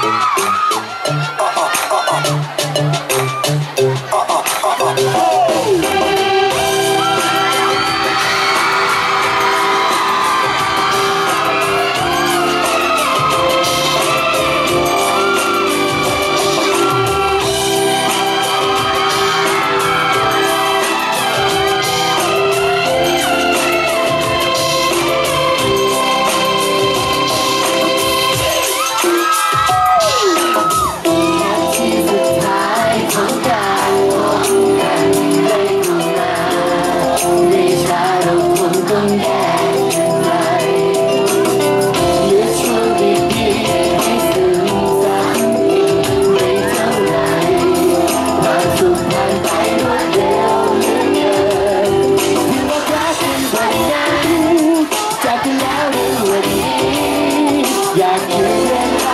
ที่ อ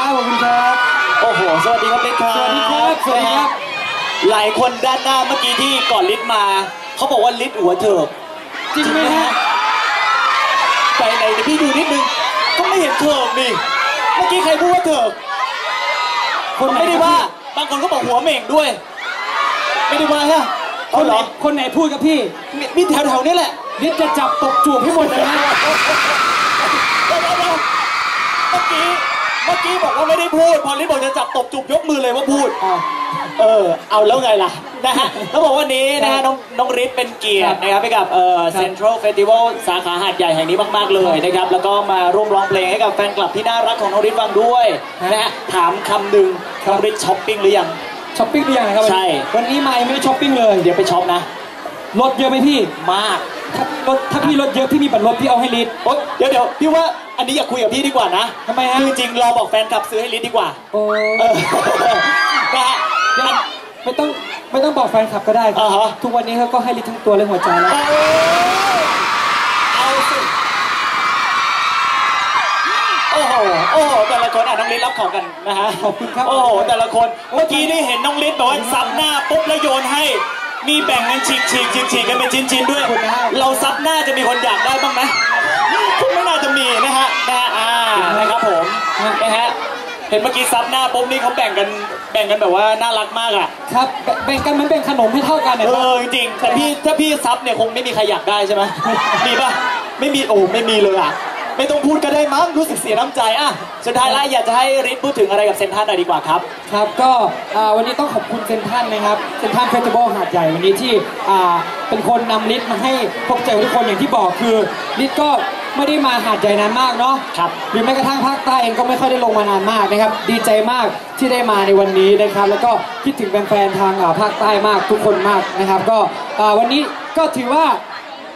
คุณครับขอบคุณครับโอ้โหสวัสดีครับลิศครับสวัสดีครับสวัสดีครับ หลายคนด้านหน้าเมื่อกี้ที่ก่อนลิศมาเขาบอกว่าลิศหัวเถิกจริงไหมฮะไปไหนเดี๋ยวพี่ดูนิดนึงก็ไม่เห็นเถิกนี่เมื่อกี้ใครพูดว่าเถิกคนไหนไม่ได้ว่าบางคนก็บอกหัวเหม่งด้วย ไม่ได้ว่าฮะคเอานเหไหรนอคนไหนพูดกับพี่มีมีแถวๆนี้แหละนิดจะจับตบจูบให้หมดเลยนะเดี๋ยวๆๆเมื่อกี้เมื่อกี้บอกว่าไม่ได้พูด พอลิศบอกจะจับตบจูบยกมือเลยว่าพูด อ่าเออ เอาแล้วไงล่ะ นะฮะแล้วบอกวันนี้นะฮะน้องน้องฤทธิ์เป็นเกียรตินะครับให้กับเอ่อครับ เซ็นทรัลเฟสติวัลสาขาหาดใหญ่แห่งนี้มาก ๆ เลยนะครับ แล้วก็มาร่วมร้องเพลงให้กับแฟนคลับที่น่ารักของน้องฤทธิ์ฟังด้วยนะฮะถามคำหนึ่งน้องฤทธิ์ช้อปปิ้งหรือยัง ช้อปปิ้งหรือยังครับวันนี้ใช่ วันนี้มายังไม่ได้ช้อปปิ้งเลยเดี๋ยวไปช็อปนะรถเยอะไหมพี่มาก ถ้ารถถ้าพี่รถเยอะพี่มีบัตรรถพี่เอาให้ลิศโอ๊ยเดี๋ยวเดี๋ยวพี่ว่า อันนี้อย่าคุยกับพี่ดีกว่านะทำไมฮะ คือจริงๆรอบอกแฟนคลับซื้อให้ฤทธิ์ดีกว่าโอ้เออนะฮะ ไม่ต้องไม่ต้องบอกแฟนคลับก็ได้ครัอ่าฮะ ทุกวันนี้เขาก็ให้ลิศทั้งตัวและหัวใจแล้ว เอาสิโอ้โห แต่ละคนอะน้องลิศรับของกันนะฮะขอบคุณครับ โอ้โห แต่ละคน เมื่อกี้นี่เห็นน้องลิศบอกว่าซับหน้าปุ๊บแล้วโยนให้ มีแบ่งกันฉีกฉีกฉีกฉีกกันเป็นชิ้นชิ้นๆด้วย ขอบคุณนะครับ เราซับหน้าจะมีคนอยากได้บ้างไหม นะฮะเห็นเมื่อกี้ซับหน้าปุ๊บนี่เขาแบ่งกันแบ่งกันแบบว่าน่ารักมากอะครับแบ่งกันเหมันเป็นขนมให้เท่ากันเอเนี่ยอจริงๆแต่พี่ถ้าพี่ซับเนี่ยคงไม่มีใครอยากได้ใช่ไหมมีป่ะไม่มีโอ้ไม่มีเลยอะไม่ต้องพูดก็ได้มั้งรู้สึกเสียน้ำใจอะสุดท้ายแล้วอยากจะให้ริทพูดถึงอะไรกับเซนทรันหน่อยดีกว่าครับ ครับก็อ่าวันนี้ต้องขอบคุณเซนทรันนะครับเซนทรันเฟสติวัลหาดใหญ่วันนี้ที่อ่าเป็นคนนำลิศมาให้พบเจอทุกคนอย่างที่บอกคือลิศก็ ไม่ได้มาหาดใหญ่นานมากเนาะครับหรือแม้กระทั่งภาคใต้เองก็ไม่ค่อยได้ลงมานานมากนะครับ ดีใจมากที่ได้มาในวันนี้นะครับ แล้วก็คิดถึงแฟนๆทางอ่าภาคใต้มากทุกคนมากนะครับ ก็อ่าวันนี้ก็ถือว่า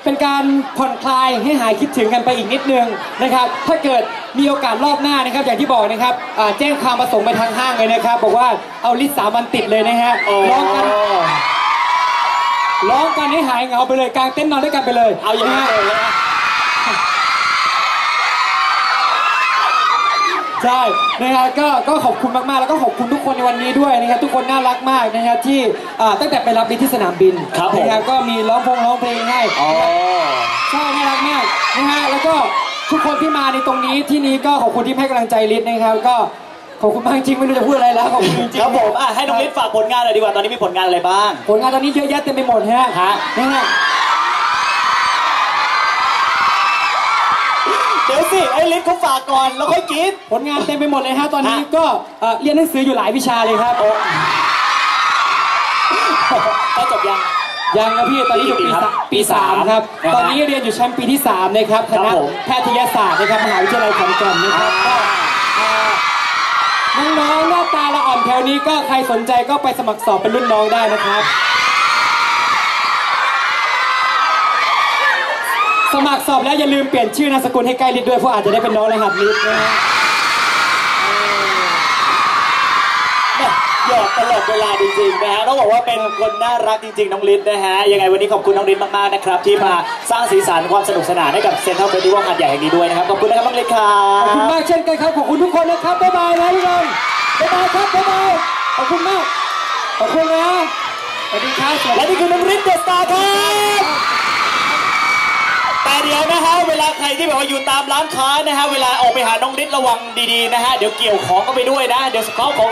เป็นการผ่อนคลายให้หายคิดถึงกันไปอีกนิดนึงนะครับ ถ้าเกิดมีโอกาสรอบหน้านะครับ อย่างที่บอกนะครับอ่าแจ้งความประสงค์ไปทางห้างเลยนะครับ บอกว่าเอาลิสต์สามวันติดเลยนะฮะร้องกันร้องกันให้หายเหงาไปเลยกางเต็นท์นอนด้วยกันไปเลย เอาอย่างนั้นนะฮะเลยนะ ใช่นะครับก็ก็ขอบคุณมากๆ แล้วก็ขอบคุณทุกคนในวันนี้ด้วยนะครับทุกคนน่ารักมากนะครับที่อ่าตั้งแต่ไปรับลิศที่สนามบินครับผม นะครับก็มีร้องพงร้องเพลงให้ อ๋อ ใช่น่ารักมากนะฮะแล้วก็ทุกคนที่มาในตรงนี้ที่นี้ก็ขอบคุณที่ให้กำลังใจลิศนะครับ ก็ขอบคุณมากจริงไม่รู้จะพูดอะไรแล้วขอบคุณจริงๆครับผมอะให้น้องลิศฝากผลงานเลยดีกว่า ตอนนี้มีผลงานอะไรบ้าง ผลงานตอนนี้เยอะแยะเต็มไปหมดฮะฮะ นะฮะ เดี๋ยว สิไอ้ลิศเขาฝากก่อนแล้วค่อยกิน ผลงานเต็มไปหมดเลยฮะตอนนี้ฮะก็เอ่อเรียนหนังสืออยู่หลายวิชาเลยครับโอ้ก็จบยัง ยังนะพี่ตอนนี้อยู่ปีปีครับสามปีปีสาสามมครับ นะฮะตอนนี้เรียนอยู่ชั้นปีที่สามนะครับคครับณะผม แพทยศาสตร์นะครับมหาวิทยาลัยขอนแก่นนะครับก็เอ่อน้องๆหน้าตาละอ่อนแถวนี้ก็ใครสนใจก็ไปสมัครสอบเป็นรุ่นน้องได้นะครับ สมัครสอบแล้วอย่าลืมเปลี่ยนชื่อนามสกุลให้ใกล้ลิศด้วยเพราะอาจจะได้เป็นน้องรหัสลิศนะฮะหยอกตลอดเวลาจริงๆนะฮะต้องบอกว่าเป็นคนน่ารักจริงๆ น้องลิศนะฮะ ยังไงวันนี้ขอบคุณน้องลิศมากๆนะครับ ที่มาสร้างสีสันความสนุกสนานให้กับเซ็นทรัลเฟสติวัลหาดใหญ่แห่งนี้ด้วยนะครับ ขอบคุณนะครับน้องลิศครัขอบคุณบ มากเช่นกันครับ ขอบคุณทุกคนนะครับ บ๊ายบายนะทุกคนบ๊ายบายครับ บ๊ายบาย ขอบคุณมาก ขอบคุณนะสวัสดีครับสวัสดีและนี่คือน้องฤทธิ์เดอะสตาร์ครับ แต่เดี๋ยวนะฮะเวลาใครที่แบบว่าอยู่ตามร้านค้านะฮะเวลาออกไปหาน้องนิดระวังดีๆนะฮะเดี๋ยวเกี่ยวของก็ไปด้วยนะเดี๋ยวเขาของ